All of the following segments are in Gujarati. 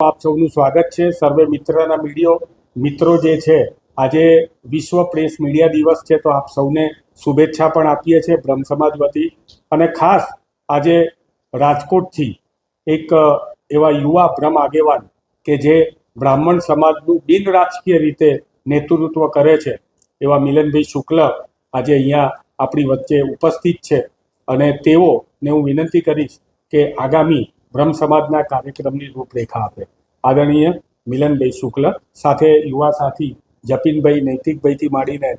આપ સૌનું સ્વાગત છે. સર્વે મિત્રના મીડિયો મિત્રો જે છે, આજે વિશ્વ પ્રેસ મીડિયા દિવસ છે, તો આપ સૌને શુભેચ્છા પણ આપીએ છીએ બ્રહ્મ સમાજ વતી. અને ખાસ આજે રાજકોટથી એક, એવા યુવા બ્રહ્મ આગેવાન કે જે બ્રાહ્મણ સમાજનું બિન રાજકીય રીતે નેતૃત્વ કરે છે, એવા મિલનભાઈ શુક્લ આજે અહીંયા આપણી વચ્ચે ઉપસ્થિત છે. અને તેઓને હું વિનંતી કરીશ કે આગામી બ્રહ્મ સમાજના કાર્યક્રમની રૂપરેખા આપે. આદરણીય મિલનભાઈ શુક્લ સાથે યુવા સાથી જતીનભાઈ નૈતિકભાઈથી માંડીને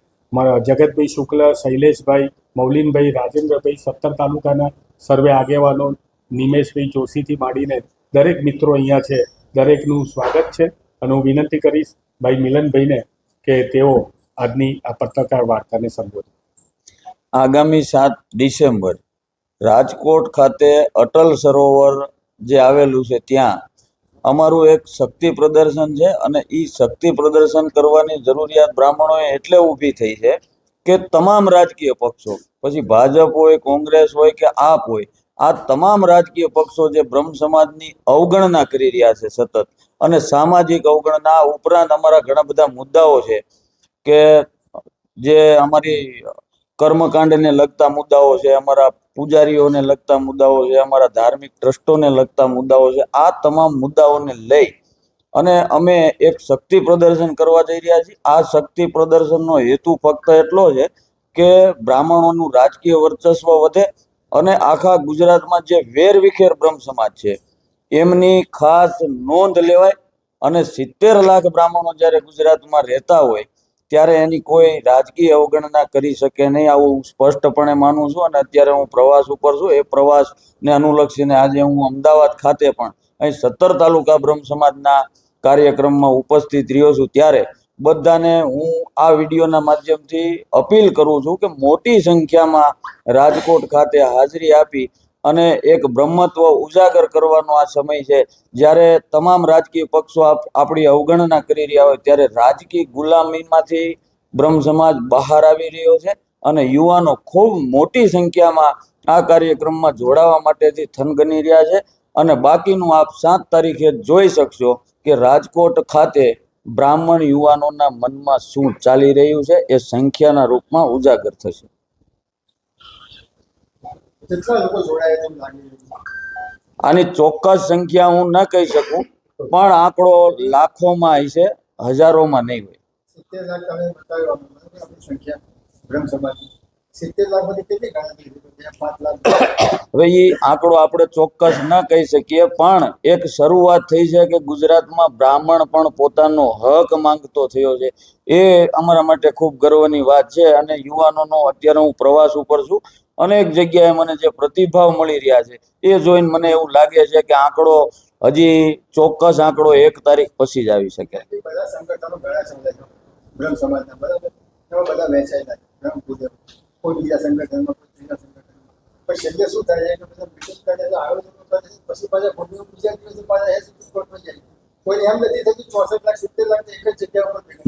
જગતભાઈ શુક્લ, શૈલેષભાઈ, મૌલિનભાઈ, રાજેન્દ્રભાઈ, સત્તર તાલુકાના સર્વે આગેવાનો, નિમેશભાઈ જોશીથી માંડીને દરેક મિત્રો અહીંયા છે. દરેકનું સ્વાગત છે અને હું વિનંતી કરીશ ભાઈ મિલનભાઈને કે તેઓ આજની આ પત્રકાર વાર્તાને સંબોધે. આગામી સાત ડિસેમ્બર રાજકોટ ખાતે અટલ સરોવર જે આવેલું છે ત્યાં. અમારું એક શક્તિ પ્રદર્શન છે અને એ શક્તિ પ્રદર્શન કરવાની જરૂરિયાત બ્રાહ્મણોએ એટલે ઊભી થઈ છે કે તમામ રાજકીય પક્ષો, પછી ભાજપ હોય, કોંગ્રેસ હોય કે આપ હોય, આ તમામ રાજકીય પક્ષો જે બ્રહ્મ સમાજની અવગણના કરી રહ્યા છે સતત અને સામાજિક અવગણના ઉપરાંત અમારા ઘણા બધા મુદ્દાઓ છે કે જે અમારી કર્મકાંડને લગતા મુદ્દાઓ છે, અમારા પૂજારીઓને લગતા મુદ્દાઓ છે, અમારા ધાર્મિક ટ્રસ્ટોને લગતા મુદ્દાઓ છે, આ તમામ મુદ્દાઓને લઈ અને અમે એક શક્તિ પ્રદર્શન કરવા જઈ રહ્યા છીએ. આ શક્તિ પ્રદર્શનનો હેતુ ફક્ત એટલો છે કે બ્રાહ્મણોનું રાજકીય વર્ચસ્વ વધે અને આખા ગુજરાતમાં જે વેરવિખેર બ્રહ્મ સમાજ છે, એમની ખાસ નોંધ લેવાય અને સિત્તેર લાખ બ્રાહ્મણો જ્યારે ગુજરાતમાં રહેતા હોય ત્યારે એની કોઈ રાજકીય અવગણના કરી શકે નહીં. આવું સ્પષ્ટપણે માનું છું અને અત્યારે હું પ્રવાસ ઉપર છું. એ પ્રવાસને અનુલક્ષીને આજે હું અમદાવાદ ખાતે પણ અહીં સત્તર તાલુકા બ્રહ્મ સમાજના કાર્યક્રમમાં ઉપસ્થિત રહ્યો છું. ત્યારે બધાને હું આ વિડીયોના માધ્યમથી અપીલ કરું છું કે મોટી સંખ્યામાં રાજકોટ ખાતે હાજરી આપી અને એક બ્રહ્મત્વ ઉજાગર કરવાનો આ સમય છે. જ્યારે તમામ રાજકીય પક્ષો આપ- આપણી અવગણના કરી રહ્યા હોય, ત્યારે રાજકીય ગુલામીમાંથી બ્રહ્મ સમાજ બહાર આવી રહ્યો છે અને યુવાનો ખૂબ મોટી સંખ્યામાં આ કાર્યક્રમમાં જોડાવા માટેથી થનગની રહ્યા છે. અને બાકીનું આપ સાત તારીખે જોઈ શકશો કે રાજકોટ ખાતે બ્રાહ્મણ યુવાનોના મનમાં શું ચાલી રહ્યું છે, એ સંખ્યાના રૂપમાં ઉજાગર થશે. કેટલા લોકો જોડાયા તેમ લાગી આની ચોક્કસ સંખ્યા હું ન કહી શકું પણ આંકડો લાખોમાં હશે હજારોમાં નહીં હોય. સિત્તેર લાખ તમે બતાવ્યો સંખ્યા બ્રહ્મ હવે એ આંકડો આપણે ચોક્કસ ન કહી શકીએ પણ એક શરૂઆત થઈ છે કે ગુજરાતમાં બ્રાહ્મણ પણ પોતાનો હક માંગતો થયો છે. એ અમારા માટે ખૂબ ગર્વની વાત છે અને યુવાનોનો અત્યારે હું પ્રવાસ ઉપર છું. અનેક જગ્યાએ મને જે પ્રતિભાવ મળી રહ્યા છે, એ જોઈને મને એવું લાગે છે કે આંકડો હજી ચોક્કસ આંકડો એક તારીખ પછી જ આવી શકે. છેલ્લે શું થાય છે કે બધા મિટિંગ કરે આયોજનો પછી પાછા બીજા દિવસે પાછા એ સુપ્રીમ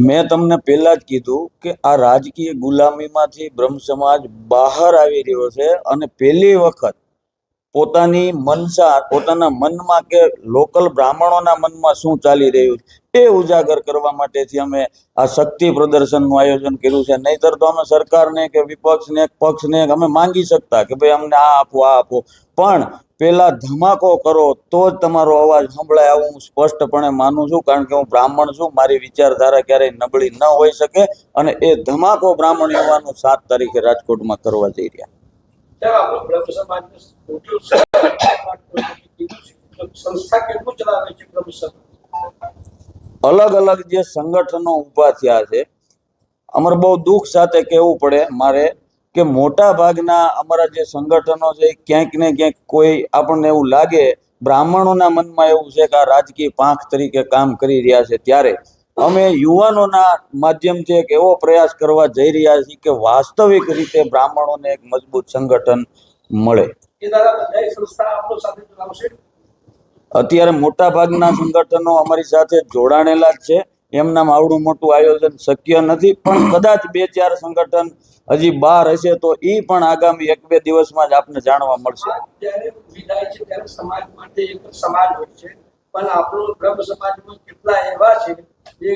મેં તમને પહેલા જ કીધું કે આ રાજકીય ગુલામીમાંથી બ્રહ્મ સમાજ બહાર આવી રહ્યો છે અને પહેલી વખત પોતાની મનસા પોતાના મનમાં કે લોકલ બ્રાહ્મણોના મનમાં શું ચાલી રહ્યું છે? એ ઉજાગર કરવા માટેથી અમે આ શક્તિ પ્રદર્શનનું આયોજન કર્યું છે. નહીતર તો અમે સરકારને કે વિપક્ષને, પક્ષને અમે માંગી શકતા કે ભાઈ અમને આ આપો આ આપો. પણ પેલા ધમાકો કરો તો જ તમારો અવાજ સંભળાય આવું હું સ્પષ્ટપણે માનું છું. કારણ કે હું બ્રાહ્મણ છું, મારી વિચારધારા ક્યારેય નબળી ન હોઈ શકે અને એ ધમાકો બ્રાહ્મણ યુવાનો સાત તારીખે રાજકોટમાં કરવા જઈ રહ્યા અલગ અલગ જે સંગઠનો ઊભા થયા છે, અમારે બહુ દુઃખ સાથે કહેવું પડે મારે કે મોટા ભાગના અમારા જે સંગઠનો છે ક્યાંક ને ક્યાંક કોઈ આપણને એવું લાગે, બ્રાહ્મણોના મનમાં એવું છે કે આ રાજકીય પાંખ તરીકે કામ કરી રહ્યા છે ત્યારે. અમે યુવાનોના માધ્યમથી એક એવો પ્રયાસ કરવા જઈ રહ્યા છીએ કે વાસ્તવિક રીતે બ્રાહ્મણોને એક મજબૂત સંગઠન મળે. અત્યારે મોટા ભાગના સંગઠનો અમારી સાથે જોડાણેલા જ છે. એમનામ આવડું મોટું આયોજન શક્ય નથી પણ કદાચ બે ચાર સંગઠન હજી બહાર હશે તો એ પણ આગામી એક બે દિવસમાં જ આપને જાણવા મળશે. સમાજ માટે સમાજ હોય છે. પણ આપણો બ્રહ્મ સમાજમાં કેટલા એવા છે જે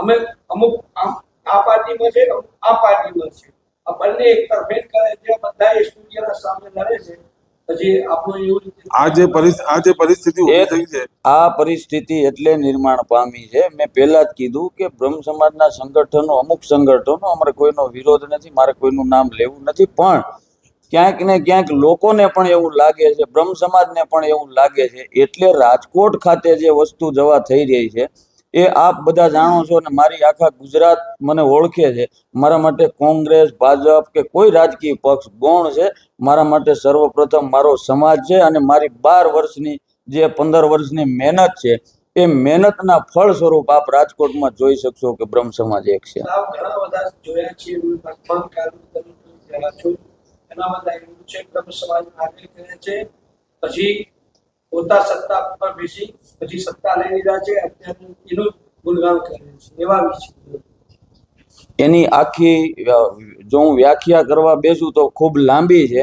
અમે અમુક આ પાર્ટીમાં છે અમુક આ પાર્ટીમાં છે. આ બંને એક તરફેણ કરે છે બધા એ સૂર્યના સામે લડે છે. પછી આપણું એવું રીતે આ જે આ જે પરિસ્થિતિ ઊભી થઈ છે. આ પરિસ્થિતિ એટલે નિર્માણ પામી છે. મેં પહેલા જ કીધું કે બ્રહ્મ સમાજના સંગઠનો અમુક સંગઠનો અમારે કોઈનો વિરોધ નથી મારે કોઈનું નામ લેવું નથી પણ ક્યાંક ને ક્યાંક લોકોને પણ એવું લાગે છે બ્રહ્મ સમાજને પણ એવું લાગે છે. એટલે રાજકોટ ખાતે જે વસ્તુ જવા થઈ રહી છે એ આપ બધા જાણો છો અને મારી આખા ગુજરાત મને ઓળખે છે. મારા માટે કોંગ્રેસ, ભાજપ કે કોઈ રાજકીય પક્ષ ગૌણ છે. મારા માટે સર્વપ્રથમ મારો સમાજ છે અને મારી બાર વર્ષની જે પંદર વર્ષની મહેનત છે, એ મહેનતના ફળ સ્વરૂપ આપ રાજકોટમાં જોઈ શકશો કે બ્રહ્મ સમાજ એક છે. છે. પછી પોતા સત્તા પર બેસી પછી સત્તા લઈ લીધા છે, અત્યારે એનું ગુણગાન કરે છે, એવા વિશે એની આખી જો હું વ્યાખ્યા કરવા બેસું તો ખૂબ લાંબી છે,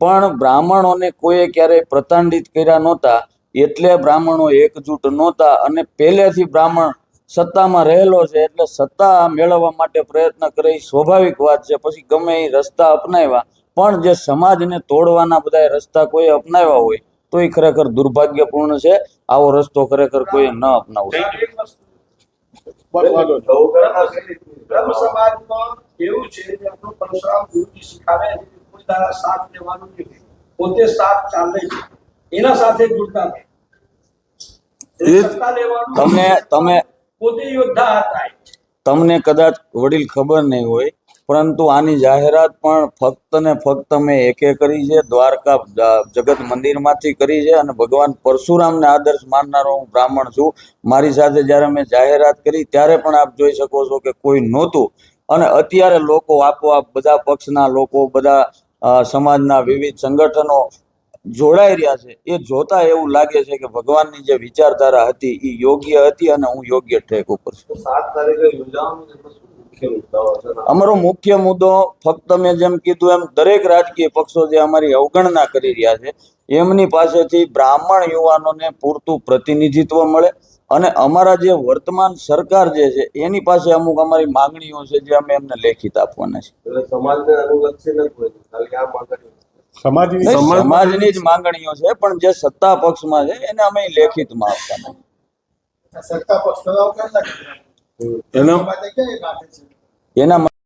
પણ બ્રાહ્મણોને કોઈએ ક્યારેય પ્રતાંડિત કર્યા નહોતા, એટલે બ્રાહ્મણો એકજૂટ નહોતા અને પહેલેથી બ્રાહ્મણ સત્તામાં રહેલો છે, એટલે સત્તા મેળવવા માટે પ્રયત્ન કરે એ સ્વાભાવિક વાત છે, પછી ગમે એ રસ્તા અપનાવ્યા, પણ જે સમાજને તોડવાના બધા રસ્તા કોઈ અપનાવ્યા હોય તો એ ખરેખર દુર્ભાગ્યપૂર્ણ છે. આવો રસ્તો ખરેખર કોઈ ન અપનાવવો નહીં. પોતે સાથ ચાલે છે. એના સાથે જોડતા રહે. એ- સત્તા લેવાનું તમે તમે પોતે યોદ્ધા હતા. તમને કદાચ વડીલ ખબર નહીં હોય પરંતુ આની જાહેરાત પણ ફક્ત ને ફક્ત મેં એકે કરી છે. દ્વારકા જગત મંદિરમાંથી કરી છે અને ભગવાન પરશુરામને આદર્શ માનનારો હું બ્રાહ્મણ છું. મારી સાથે જ્યારે મેં જાહેરાત કરી ત્યારે પણ આપ જોઈ શકો છો કે કોઈ નહોતું. અને અત્યારે લોકો આપોઆપ બધા પક્ષના લોકો, બધા સમાજના વિવિધ સંગઠનો જોડાઈ રહ્યા છે. એ જોતા એવું લાગે છે કે ભગવાનની જે વિચારધારા હતી એ યોગ્ય હતી અને હું યોગ્ય ઠેક ઉપર છું. સાત તારીખે યોજાવાનું અમારો મુખ્ય મુદ્દો ફક્ત મેં જેમ કીધું એમ દરેક રાજકીય પક્ષો જે અમારી અવગણના કરી રહ્યા છે એમની પાસેથી બ્રાહ્મણ યુવાનોને પૂરતું પ્રતિનિધિત્વ મળે અને અમારા જે વર્તમાન સરકાર જે છે એની પાસે અમુક અમારી માંગણીઓ છે જે અમે એમને લેખિત આપવાના છે. સમાજને સમાજની સમાજની જ માંગણીઓ છે પણ જે સત્તા પક્ષમાં છે એને અમે લેખિતમાં આપવાના સત્તા પક્ષ? એના એના